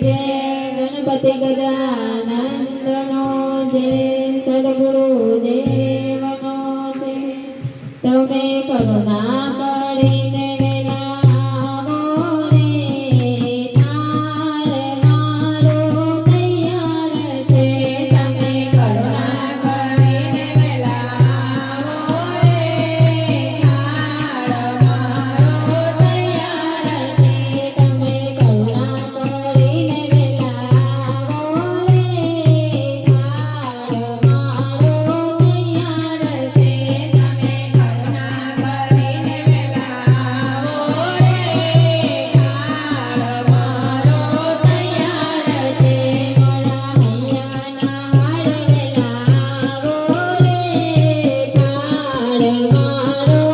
જય ગણપતિ ગજાનંદનો જય સદગુરુ દેવનો જય. તમે કરુણા Oh,